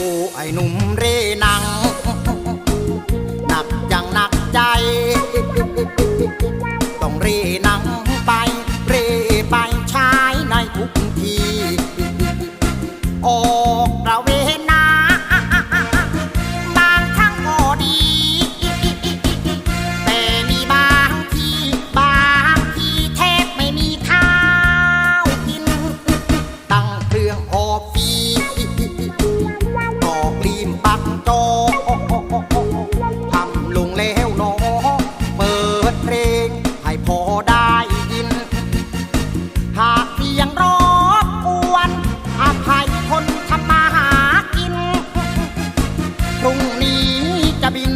กูไอ้หนุ่มเร่นัง หนักจังหนักใจ ต้องเร่นังไป เร่ไปชายในทุกทีโอ้ ยงรอบกวนอภัยคนทำมาหากิน พรุ่งนี้จะบิน